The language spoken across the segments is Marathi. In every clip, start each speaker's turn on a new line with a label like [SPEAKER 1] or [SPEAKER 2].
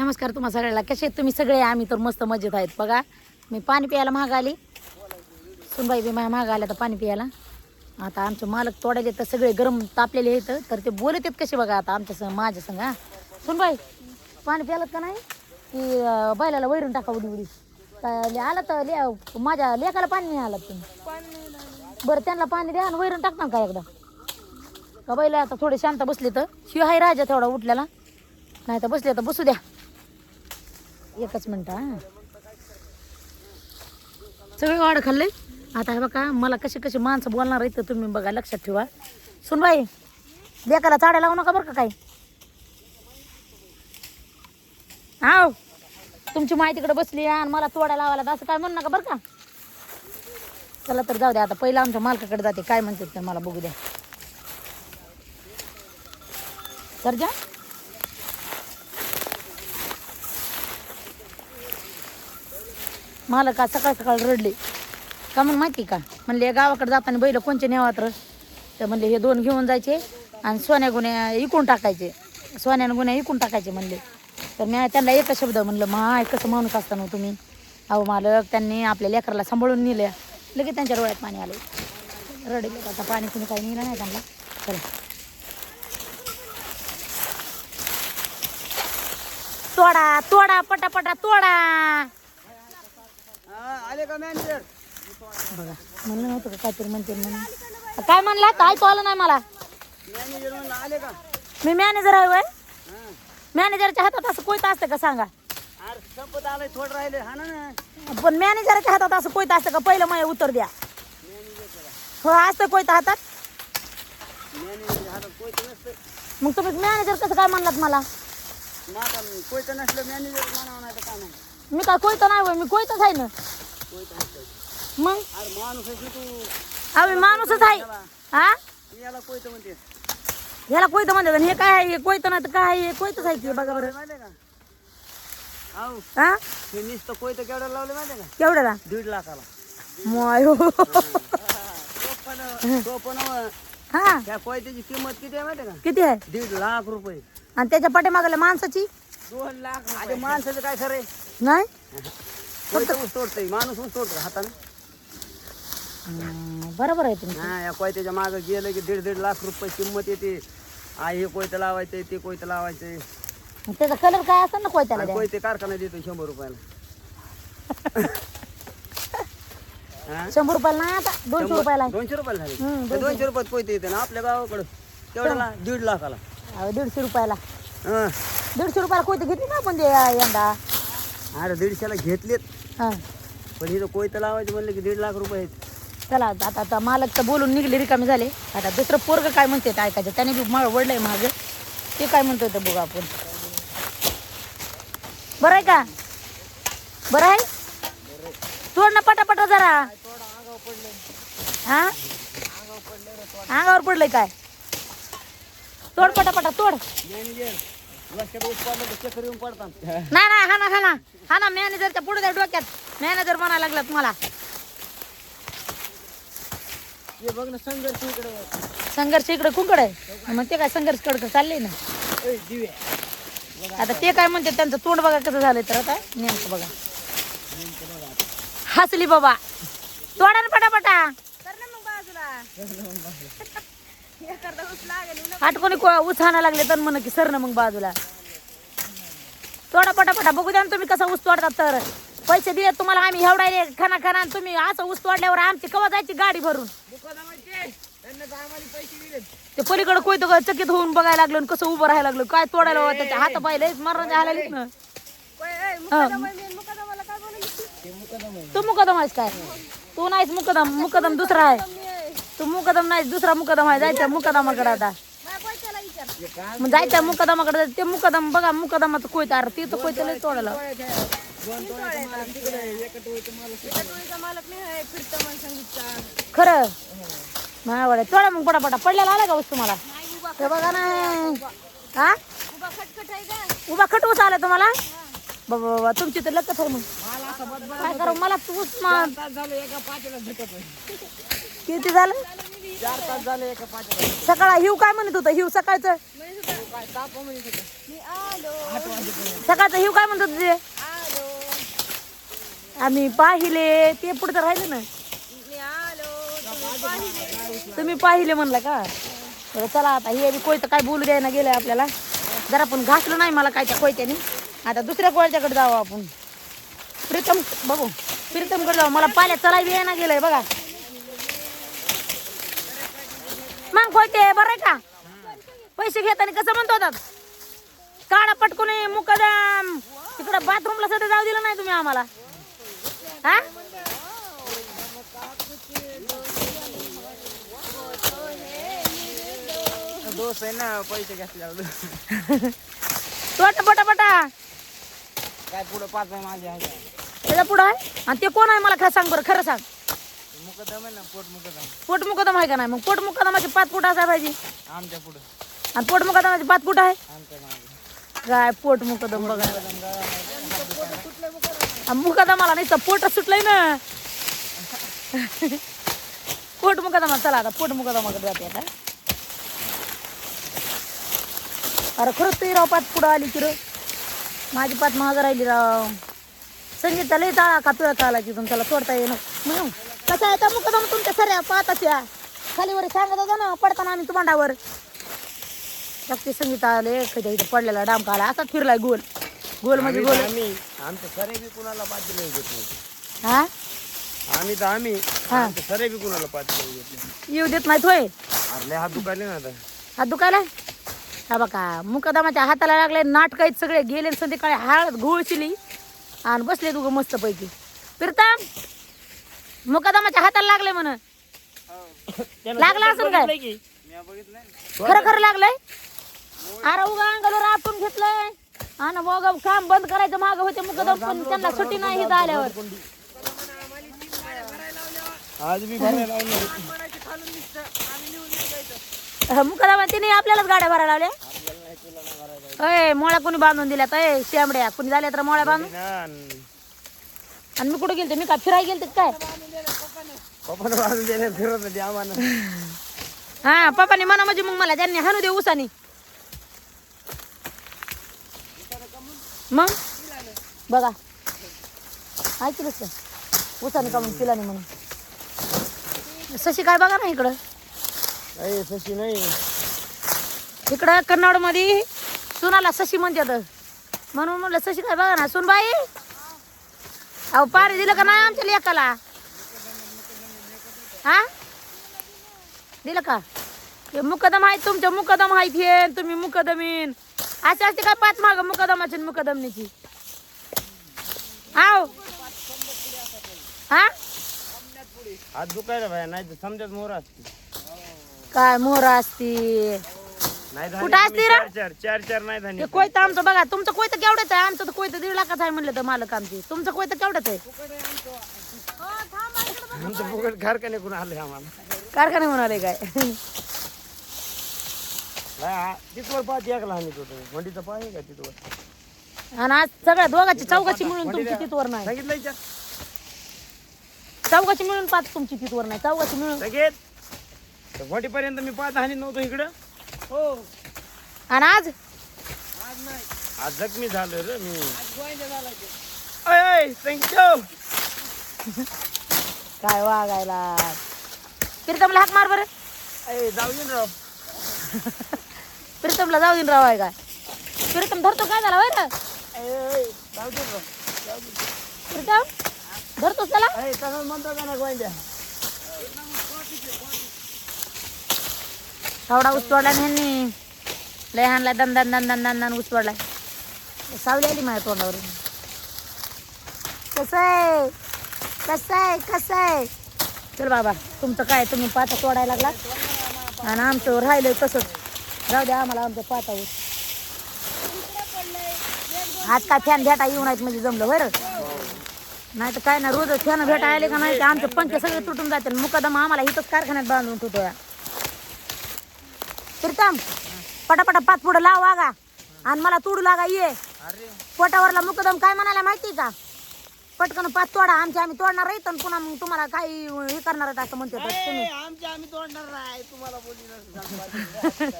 [SPEAKER 1] नमस्कार तुम्हा सगळ्याला कसे आहेत तुम्ही सगळे? आम्ही तर मस्त मजेत आहेत. बघा मी पाणी प्यायला महाग आली सुनबाई बी महाग आल्या तर पाणी प्यायला. आता आमचे मालक तोडायले तर सगळे गरम तापलेले आहेत. तर ते बोलत आहेत कसे बघा आता आमच्या संग माझ्या संग हा. सुनबाई पाणी प्यायलात का नाही? की बैलाला वैरून टाका उडी उडी काय आलं तर ले माझ्या लेकाला पाणी नाही आलं तुम्ही. बरं त्यांना पाणी द्या आणि वैरून टाकता का एकदा? का बैला आता थोडे शांत बसले तर? शिव हाय राजा थोडा उठल्याला नाही तर बसले तर बसू द्या. एकच मिनटं हां. सगळे वाढ खाल्ले? आता हे बघा मला कसे कसे माणसं बोलणार आहेत तुम्ही बघा लक्षात ठेवा. सुनबाई लेकाला चाड्या लावू नका बरं का काय आव तुमची माहितीकडे बसली आणि मला तोड्या लावायला तर असं काय म्हणू नका बरं का? चला तर जाऊ द्या आता पहिलं आमच्या मालकाकडे जाते काय म्हणतात ते मला बघू द्या. तर मला का सकाळ सकाळ रडले. का मग माहिती का? म्हणले गावाकडे जाताना बैल कोणचे नेवात्र तर म्हणले हे दोन घेऊन जायचे आणि सोन्या गुन्ह्या इकून टाकायचे. सोन्यानं गुन्ह्या इकून टाकायचे म्हणले. तर मी त्यांना एकच शब्द म्हणलं मा कसं माणूस असताना तुम्ही? अहो मालक त्यांनी आपल्या लेकराला सांभाळून नेल्या. लगेच त्यांच्या डोळ्यात पाणी आले. रडले आता पाणी कुणी काही नेलं नाही त्यांना. चला. तोडा तोडा पटापटा तोडा.
[SPEAKER 2] आले का मॅनेजर
[SPEAKER 1] बघा म्हणलं नव्हतं का काहीतरी म्हणते म्हणून. काय म्हणला? काय आलं नाही मला.
[SPEAKER 2] मॅनेजर म्हणलं आले का?
[SPEAKER 1] मी मॅनेजर आहे वय
[SPEAKER 2] हा.
[SPEAKER 1] मॅनेजरच्या हातात असं कोयतं असतं का सांगा?
[SPEAKER 2] अरे संपत आलंय थोडं राहिले. हा ना ना.
[SPEAKER 1] पण मॅनेजरच्या हातात असं कोयतं असतं का? पहिलं मला उत्तर द्या. हो असतं कोयतं हातात?
[SPEAKER 2] मॅनेजर हातात कोयतं नसतं.
[SPEAKER 1] मग तुम्ही मॅनेजर कसं काय म्हणलात मला?
[SPEAKER 2] कोयतं नसलं मॅनेजर म्हणावं नाही तर काय नाही
[SPEAKER 1] मी काय कोयतं नाही वय मी कोयतंच आहे ना. मग?
[SPEAKER 2] अरे माणूस आहे की तू?
[SPEAKER 1] आम्ही माणूसच आहे. हा?
[SPEAKER 2] मी याला कोयतं म्हणते?
[SPEAKER 1] ह्याला कोयतं म्हणतात? आणि हे काय आहे? हे कोयतं नाही तर काय आहे? हे कोयतंच आहे की बघा बरं. हा?
[SPEAKER 2] हे नुसतं कोयतं केवढ्याला लावलं माहिती का?
[SPEAKER 1] केवढ्याला?
[SPEAKER 2] दीड लाखाला.
[SPEAKER 1] मोय हो.
[SPEAKER 2] तो पण तो पण
[SPEAKER 1] हा.
[SPEAKER 2] त्या कोयत्याची किंमत किती आहे माहिती का?
[SPEAKER 1] किती आहे?
[SPEAKER 2] दीड लाख रुपये.
[SPEAKER 1] आणि त्याच्या पाठीमागल्या माणसाची?
[SPEAKER 2] दोन लाख अरे माणसाचं काय खरंय
[SPEAKER 1] नाही?
[SPEAKER 2] कोयतं ऊस तोडतंय माणूस ऊस तोडतो हाताने.
[SPEAKER 1] हम्म, बरोबर आहे
[SPEAKER 2] हा या कोयत्याच्या मागं गेलं की दीड दीड लाख रुपये किंमत येते. आ हे कोयतं लावायचंय ते कोयतं लावायचंय.
[SPEAKER 1] मग त्याचा कलर काय असं ना कोयत्याला
[SPEAKER 2] आणि
[SPEAKER 1] द्या.
[SPEAKER 2] कोयते कारखाना देतो शंभर रुपयाला. हा?
[SPEAKER 1] शंभर रुपयाला नाही आता दोनशे रुपयाला. आहे.
[SPEAKER 2] दोनशे रुपयाला झाले.
[SPEAKER 1] हम्म,
[SPEAKER 2] ते दोनशे. रुपयात कोयते येते ना आपल्या गावाकडं. तेवढ्याला दीड लाखाला.
[SPEAKER 1] अहो, दीडशे रुपयाला.
[SPEAKER 2] हा.
[SPEAKER 1] दीडशे रुपयाला कोयते घेतली ना आपण ते यंदा?
[SPEAKER 2] अरे दीडशेला घेतलेत.
[SPEAKER 1] हा.
[SPEAKER 2] पण इथं कोयतं लावायचं म्हणलं की दीड लाख रुपये आहेत.
[SPEAKER 1] चला आता आता मालक तर बोलून निघले रिकामे झाले. आता दुसरं पोरग काय म्हणते ते ऐकायचं? त्याने बी मळ वडलंय मागं. ते काय म्हणतोय ते बघू आपण. बरं आहे का? बरं आहे? तोड ना पटापटा जरा. हा? अंगावर पडलंय काय तोड. पटापटा तोड.
[SPEAKER 2] लक्षात चक्कर येऊन पडतात.
[SPEAKER 1] नाही नाही हा ना हा ना. हा ना मॅनेजरच्या पुढे द्या डोक्यात मॅनेजर म्हणायला लागलात मला.
[SPEAKER 2] हे बघ ना संघर्ष इकडे.
[SPEAKER 1] संघर्ष इकडे कुंकड आहे. मग ते काय संघर्ष कडक चालले ना.
[SPEAKER 2] दिवे
[SPEAKER 1] आता ते काय म्हणते त्यांचं तोंड बघा कसं झालंय तर आता. नेमकं बघा. हसली बाबा. तोडा ना पटापटा आठवणी ऊस हाणा लागले तर म्हण की सर ना मग बाजूला. तोडा पटापटा बघू द्या तुम्ही कसा ऊस तोडता तर पैसे दिले तुम्हाला आम्ही एवढा खाना खाना आणि तुम्ही असं ऊस तोडल्यावर आमची कवा जायची गाडी भरून? ते पलीकडे कोयतं का चकित होऊन बघायला लागलं कसं उभं राहायला लागलं. काय तोडायला त्याच्या हात पाहिले मरण जायला ना. तू मुकदम आहेस काय? तू नाहीस मुकदम मुकदम दुसरा आहे. तू मुकदम नाही दुसरा मुकदम आहे जायचा मुकदमाकडे आता. मग जायचं मुकदमाकडे ते मुकदम बघा मुकदमाचं कोयत अरे ते तर कोयतं लय तोडायला खरं? नाही तोडा मग पटापटा पडलेला आला का वस्तू मला? बघा ना. हा? उभा खट आला तुम्हाला? बाबा बाबा तुमची तर लक्ष मग. काय करू मला तूच मा- किती झालं?
[SPEAKER 3] चार तास झाले एका
[SPEAKER 1] सकाळ हिव काय म्हणत होता? हिव सकाळचं? सकाळचं हिव काय म्हणत होते ते? आम्ही पाहिले. ते पुढचं राहिलं ना? तुम्ही पाहिले म्हणलं का? तर चला आता हे बी कोयतं काय बोलू द्यायला गेलंय आपल्याला. जरा पण घासलं नाही मला काय त्या कोयत्याने. आता दुसऱ्या कोयत्याकडे जाऊ आपण. प्रीतम बघू. प्रीतमकडे जाऊ मला पाल्या चला येणं ना गेलंय बघा. मग कोयते बरं का? पैसे घेताना कसं म्हणतो होतात काढा पटकून मुकदम. तिकडं बाथरूमला सध्या जाऊ दिलं नाही तुम्ही आम्हाला. हा?
[SPEAKER 3] दोस्त आहे ना पैसे घेतले
[SPEAKER 1] पटा पटा
[SPEAKER 3] काय पुढं पाच आहे माझे आहे.
[SPEAKER 1] त्याच्या पुढं आहे? आणि ते कोण आहे? मला खरं सांग बरं खरं सांग.
[SPEAKER 3] मुकदम आहे ना पोट मुकदम.
[SPEAKER 1] पोट मुकदम आहे का नाही? मग पोट मुकदमाचे पाच फूट असाय पाहिजे.
[SPEAKER 3] आमच्या पुढं.
[SPEAKER 1] आणि पोट मुकदमाचे पाच फूट आहे?
[SPEAKER 3] आमच्या मागे.
[SPEAKER 1] काय पोट मुकदम बघा. मुकदमाला नाही तर पोट सुटलंय ना. पोट मुकदमा चला आता पोट मुकदमाकडे जाते आता. अरे खरंच ते राव पाच पुढं आली की रे माझी पाच महाग राहिली राव. संगीता लय टाळा का पिळा चाला तिथून त्याला सोडता येईन. म्हणून. कसा आहे? का मुकदम तुमच्या सऱ्या पाहताच या खालीवर सांगत होता ना पडताना आम्ही तुम्हांडावर फक्त संगीता आले कधी इथं पडलेला डामका आला असाच फिरलाय गोल. गोल म्हणजे गोल.
[SPEAKER 3] आम्ही. आमचे सरे बी कुणाला पाच किलो घेत
[SPEAKER 1] हा?
[SPEAKER 3] आम्ही तर आम्ही.
[SPEAKER 1] हा.
[SPEAKER 3] आमचे सरे बी कुणाला पाच किलो घेत नाही
[SPEAKER 1] येऊ देत नाहीत होय.
[SPEAKER 3] अरे लय हात दुखायले ना आता.
[SPEAKER 1] हात दुखायला? हा बघा मुकदमाच्या हाताला लागले नाटक आहेत सगळे गेले संध्याकाळी हळद घोळशिली. आणि बसले तुग मस्त पैकी फिरताम मुकदमाच्या हाताला लागले म्हण लागला असेल काय? खरं खरं लागलंय? अरे उगा अंगावर आटून घेतलंय. आणि मग काम बंद करायचं माग होते मुकदम पण त्यांना सुट्टी नाही इथं आल्यावर.
[SPEAKER 3] आज
[SPEAKER 1] मुकदमा तिने आपल्यालाच गाड्या भरायला लावल्या? अय मोळ्या कोणी बांधून दिल्यात? अय शेंबड्या. कोणी झाल्या तर मोळ्या बांधून?
[SPEAKER 3] ना आणि
[SPEAKER 1] मी कुठे गेलते? मी काय फिरायला गेलते काय?
[SPEAKER 3] पप्पानं बाजून दिले फिरत होते आम्हाला.
[SPEAKER 1] हा पप्पाने म्हणा म्हणजे मग मला त्यांनी हाणू दे उसानी. मग? बघा. ऐकलंच का उसाने का मग पिला नाही म्हणून? सशी काय बघा ना इकडं.
[SPEAKER 3] अय सशी नाही.
[SPEAKER 1] इकडं कन्नडमध्ये सुनाला सशी म्हणतात. म्हणून म्हणलं सशी काय बघा ना सुनबाई? अहो पाणी दिलं का नाही आमच्या लेकाला? हा? दिलं का? हे मुकदम आहेत तुमच्या मुकदम आहेत हे तुम्ही मुकदमीन. असे असते काय पाच माग मुकदमाची आणि मुकदमनीची? आव हा?
[SPEAKER 3] हात दुखायला भाई नाही समजत मोर असते
[SPEAKER 1] काय मोहरा असती
[SPEAKER 3] नाही
[SPEAKER 1] कुठं असते रे?
[SPEAKER 3] चार चार चार चार नाही झाली
[SPEAKER 1] ते कोयतं आमचं बघा तुमचं कोयतं केवढंच आहे? आमचं तर कोयतं दीड लाखाचं आहे म्हणलं तर मालक आमची. तुमचं कोयतं केवढंच आहे?
[SPEAKER 3] आमचं फुकट कारखाने कोण आले आम्हाला.
[SPEAKER 1] कारखाने म्हणाले काय?
[SPEAKER 3] नाही, आ- तिथवर पाच एक लहान येत होतं वंडीचं पाय आहे का तिथवर?
[SPEAKER 1] आणि आज सगळ्या दोघाची चौघाची मिळून तुमची तिथवर नाही.
[SPEAKER 3] सांगितलं?
[SPEAKER 1] चौघाची मिळून पाच तुमची तिथवर नाही. चौघाची मिळून
[SPEAKER 3] लगेच. तर वडीपर्यंत मी पाच हानी नव्हतो इकडं. हो.
[SPEAKER 1] आणि आज?
[SPEAKER 3] आज जखमी झालो रे मी.
[SPEAKER 1] काय वागायला. प्रीतमला हाक मार बरं.
[SPEAKER 3] जाऊ दे ना राव.
[SPEAKER 1] प्रीतमला जाऊ देईन राव आहे काय? प्रीतम धरतो काय झाला बरं
[SPEAKER 3] जाऊ दे ना राव.
[SPEAKER 1] प्रीतम
[SPEAKER 3] अय तसंच म्हणतो का ना गोंड्या?
[SPEAKER 1] थोडा ऊस तोडला ह्यांनी. लय हाणला दन दन दन दन दन दन ऊस तोडलाय सावली आली माझ्या तोंडावरून. कसं आहे? कसं आहे? कसं आहे? चल बाबा तुमचं काय? तुम्ही पाता तोडायला लागला? आणि आमचं राहिलं तसंच. जाऊ द्या आम्हाला आमचं पाता ऊस आज काय फॅन भेटा येऊन आहेत म्हणजे जमलं बरं. नाही तर काय ना रोज फॅन भेटा आले का नाही आमचं आमचे पंखे सगळे तुटून जातील. मुकदम आम्हाला इथंच कारखान्यात बांधून ठेवतो प्रीतम पटापटा पाच पुढं लाव वागा आणि मला तुडू लागा ये.
[SPEAKER 3] अरे.
[SPEAKER 1] पोटावरला मुकदम काय म्हणायला माहिती का? पटकन पाच तोडा आमचे आम्ही तोडणार आहेत आणि पुन्हा मग तुम्हाला काही हे करणार आहेत असं म्हणते तुम्ही.
[SPEAKER 2] आमचे आम्ही तोडणार नाही तुम्हाला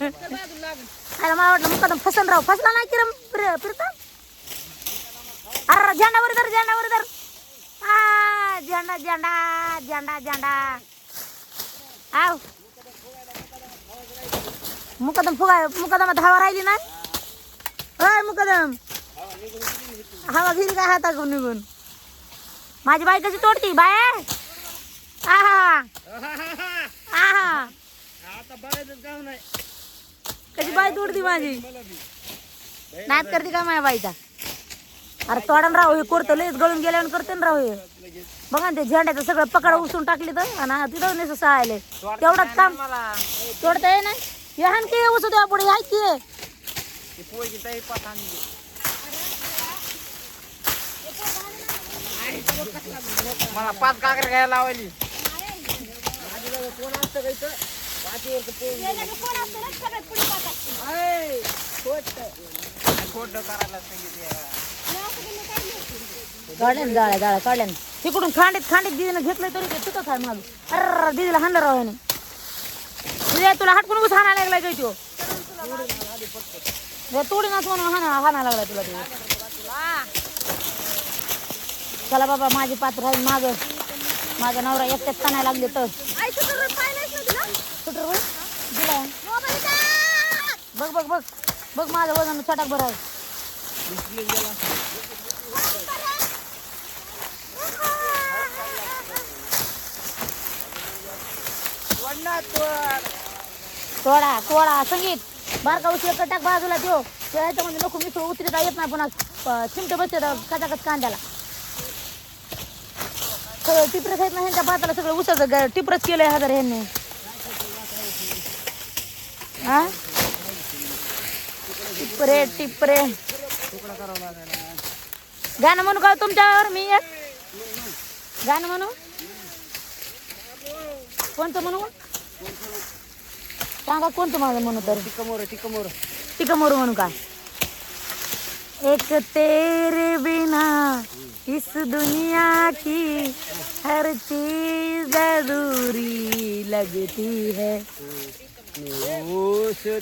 [SPEAKER 1] अरे मला वाटलं मुकादम फसल राव फसला नाही किरम फिरता अरे झेंडावर धर झेंडावर धर. आ झेंडा झेंडा झेंडा झेंडा. आव. मुकदम फुगा मुकदमात हवा राहिली नाही? होय मुकदम. हवा घेईल काय हाताकडून निघून. माझी बाई कशी तोडती बाय आहा. आहा. कशी बाई तोडती माझी? नाच करते का माझ्या बाईचा? अरे तोडून राहू हे करतो लयच गळून गेल्यावर करते ना राहू हे. बघा ना ते झेंड्याचं सगळं पकड उचलून टाकली तर आणि तिथं नसं सहायले. तेवढंच काम तोडता ये ना लहान की उसू द्या पुढे हाय की.
[SPEAKER 2] मला पाच काकर घ्यायला लावली खोटं करायला सांगितलं
[SPEAKER 1] काढल्या जाळ्या जाळ्या काढल्या तिकडून खांडीत खांडीत दिदीनं घेतलं तरी ते तिथंच आहे माग. अरे दिदीला हाणलं राव याने. दिदी तुला हटकून उस हाणा लागलाय काय तो तोडी नाच म्हणून हाणा हाणा लागलाय तुला ते चला बाबा माझी पात्र आहे माग. माझा नवरा एकट्याच कानाय लागले तर. सुटर होय? दिला. बघ बघ बघ. बघ माझं वजन छटाक बरं आहे. तोडा तोडा संगीत. बारका उशीर कटाक बाजूला देऊ त्याच्या म्हणजे नको मिसळ उतरीता येत नाही पुन्हा चिमटे बसते कचाकच कांद्याला. सगळं टिपरस आहेत ना ह्यांच्या भाताला सगळं उसाचं टिपरस केलंय हजार ह्यांनी. हा टिपरे टिपरे. गाणं म्हणू का तुमच्यावर? मी एक? गाणं म्हणू? कोणतं म्हणू? सांगा कोणतं माझं म्हणू तर?
[SPEAKER 2] टिकमोर टिकमोर
[SPEAKER 1] टिका मोरू. म्हणू का एक तेरे बिना इस दुनिया की हर चीज अधूरी लगती है।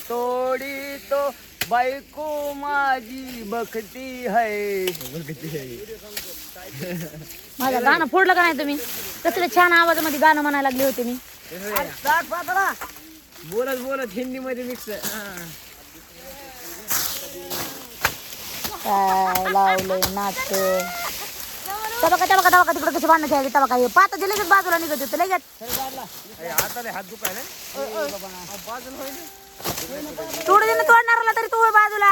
[SPEAKER 2] तोडी तो बायको माझी बघती है। बघती है।
[SPEAKER 1] माझं गाणं फोडलं का नाही तुम्ही? कसल्या छान आवाजामध्ये गाणं म्हणायला लागले होते मी.
[SPEAKER 2] बोलत बोलत हिंदी मध्ये मिक्स
[SPEAKER 1] काय लावलंय नाच तबा का तबा का तबा का तिकडे कशी भांडणं खेळायची तबा काय पाच लगेच बाजूला निघत होतं लगेच.
[SPEAKER 2] हाताले हात दुखायला
[SPEAKER 1] थोडं दिनं तोडणाराला तरी तू होय बाजूला.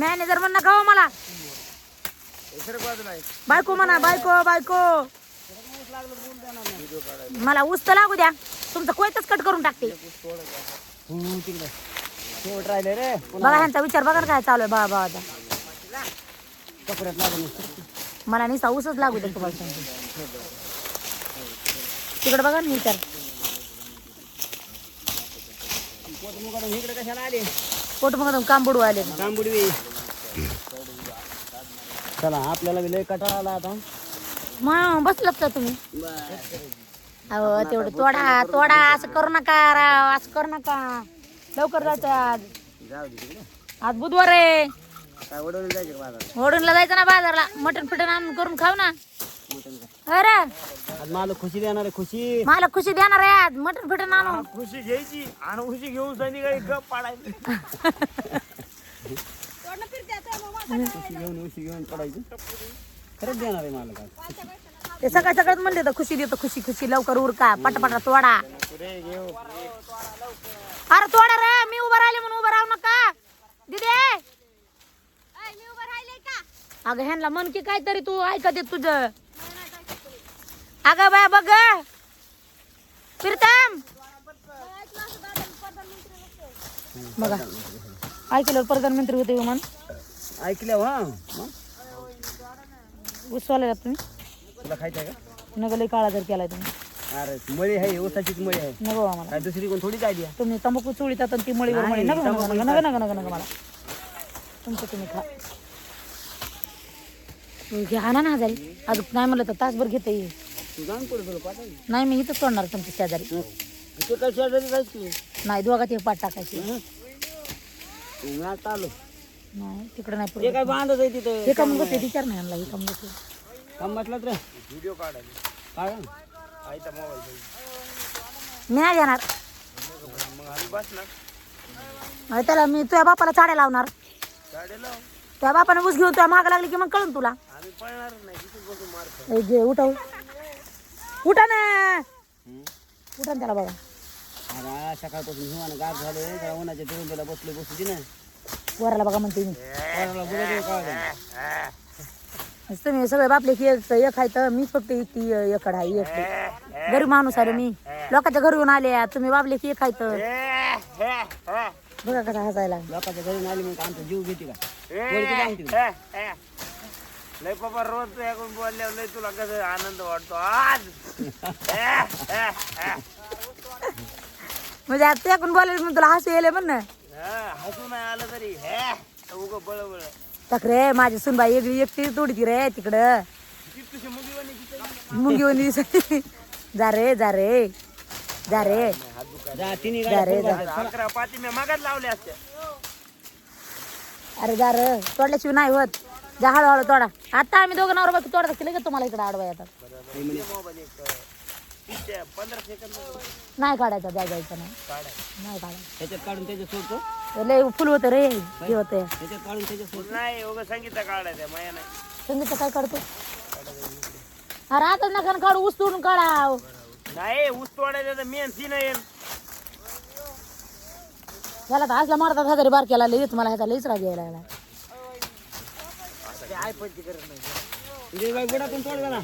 [SPEAKER 1] मॅनेजर म्हणणं गाव मला. बायको म्हणा बायको बायको. मला ऊस तर लागू द्या. तुमचं कोयतच कट करून टाकते. बघा ह्यांचा विचार बघा ना काय चालू आहे. बाबा बाबाचा मला निसा ऊसच लागू दे तुम्हाला. तिकडे बघा ना विचार.
[SPEAKER 2] इकडे आले
[SPEAKER 1] पोट मग काम आले
[SPEAKER 2] चला आपल्याला बी लय कटाळा आला आता.
[SPEAKER 1] मग बसलात का तुम्ही? अहो तेवढं तोडा तोडा असं करू नका राव असं करू नका. लवकर जायचं आज.
[SPEAKER 2] जाऊ दे तिकडे
[SPEAKER 1] आज बुधवार आहे.
[SPEAKER 2] काय उडवून जायचे का बाजारात
[SPEAKER 1] ओढूनला जायचं ना बाजारला. मटण फिटण आणून करून खाऊ ना. अरे.
[SPEAKER 2] आज मला खुशी देणार आहे खुशी.
[SPEAKER 1] मला खुशी देणार आहे आज. मटण फिटण आणून.
[SPEAKER 2] खुशी घ्यायची आणि खुशी घेऊन संध्याकाळी गप पाडायचं. खुशी घेऊन उशी घेऊन पडायची. खरंच देणार आहे मला काय
[SPEAKER 1] ते सकाळ सकाळच म्हणले तर खुशी देतो खुशी खुशी लवकर उरका पटापटा तोडा. अरे तोडा रे मी उभं राहिले म्हणून उभं राहू नका. दिदे. अगं ह्यांना मन की काहीतरी तू ऐकत येत तुझं. अगं बाय बघ. प्रीतम. बघा. ऐकलं प्रधानमंत्री होते विमान
[SPEAKER 2] ऐकल्या हा.
[SPEAKER 1] उसवाले तुम्ही?
[SPEAKER 2] तुला खायचं आहे का
[SPEAKER 1] नगलही काळा जर केलाय तुम्ही.
[SPEAKER 2] अरे मळी आहे ऊसाचीच मळी आहे.
[SPEAKER 1] नको आम्हाला
[SPEAKER 2] काय दुसरी कोण? थोडीच आयडिया.
[SPEAKER 1] तुम्ही तंबाखू चोळीतात आणि ती मळीवर मळी नका नका नका नका नका नका नका मला. तुमचं तुम्ही खा. घे आणा ना हजारी. अजून नाही म्हणलं तर तासभर घेता येईल
[SPEAKER 2] तू जाऊन पुढे तुला पाठाय
[SPEAKER 1] नाही मी इथंच सोडणार तुमच्या शेजारी.
[SPEAKER 2] ते काय शेजारी जायच
[SPEAKER 1] नाही एक पाठ टाकायची.
[SPEAKER 2] आता आलो.
[SPEAKER 1] नाही तिकडे नाही
[SPEAKER 2] ते
[SPEAKER 1] पुढे
[SPEAKER 2] काय बांधत आहे तिथं?
[SPEAKER 1] हे काम बसले विचार नाही आणला हे काम बसले
[SPEAKER 2] काम म्हटलं तर व्हिडिओ काढायला. काढा आईचा मोबाईल
[SPEAKER 1] मी नाही घेणार
[SPEAKER 2] मग आम्ही बस ना
[SPEAKER 1] अरे त्याला मी तुझ्या बापाला चाड्या लावणार. तुझ्या बापाने ऊस घेऊन तुझ्या माग लागली की मग कळून तुला?
[SPEAKER 2] आम्ही पळणार नाही तिथून बसून मारतो
[SPEAKER 1] ए, घे उठव. उठा ना. उठा ना त्याला बघा.
[SPEAKER 2] अरे सकाळपासून हिवानं गाठ झाले त्या उन्हाच्या तिरुंबीला बसले बसू दे ना.
[SPEAKER 1] वराला बघा म्हणते मी. तुम्ही सगळे बापले की एक एक आहे तर मीच फक्त एकटी एकड आहे एकटी गरीब माणूस आहे मी. लोकांच्या घरी येऊन आले तुम्ही बापले की एक आहे तर. बघा कसा हसायला.
[SPEAKER 2] लोकांच्या घरी आली मग आमचा जीव घेते का? पोरी किती आणते का?
[SPEAKER 3] लय बाबा रोज ऐकून बोलल्यावर लय तुला कसं आनंद वाटतो आज.
[SPEAKER 1] म्हणजे आता ते आपण बोलायला म्हणून तुला हसू येले म्हण ना.
[SPEAKER 3] हा, हसू नाही आलं तरी. हे उग बळ बळ
[SPEAKER 1] तक्रे माझी सुनबाई वेगळी एकटी तोडती रे तिकडं.
[SPEAKER 3] तुझी
[SPEAKER 1] मुंगी जा रे जा रे. जा रे.
[SPEAKER 2] जा
[SPEAKER 1] रे जा.
[SPEAKER 3] अकरा पाती मी मागात लावल्या असत्या.
[SPEAKER 1] अरे जा रे तोडल्याशिवाय नाही होत. जा हळूहळू तोडा. आता आम्ही दोघं नवरा बाकी तोडत केलं का तुम्हाला इकडे आडवा येतात.
[SPEAKER 3] मोबाईल एक तीसशे पंधरा सेकंद
[SPEAKER 1] नाही काढायचा द्या जायचं नाही.
[SPEAKER 3] काढा
[SPEAKER 1] नाही काढायचं.
[SPEAKER 2] त्याच्यात काढून त्याच्यात सोडतो?
[SPEAKER 1] ते लय फुल होतं रे हे होतं.
[SPEAKER 2] त्याच्यात काढून त्याच्यात सोडतो?
[SPEAKER 3] नाही उग संगीता काढायचं माया नाही.
[SPEAKER 1] संगीत काय काढतो? अरे आता नका ना काढू ऊस तोडून काढा
[SPEAKER 3] नाही ऊस तोडायचं तर मेन सीन येईल
[SPEAKER 1] त्याला तर असला मारतात हजारी बार केला लईच मला ह्याचा लईच राग यायला लागला.
[SPEAKER 2] बाई बुडा पण तोडला ना?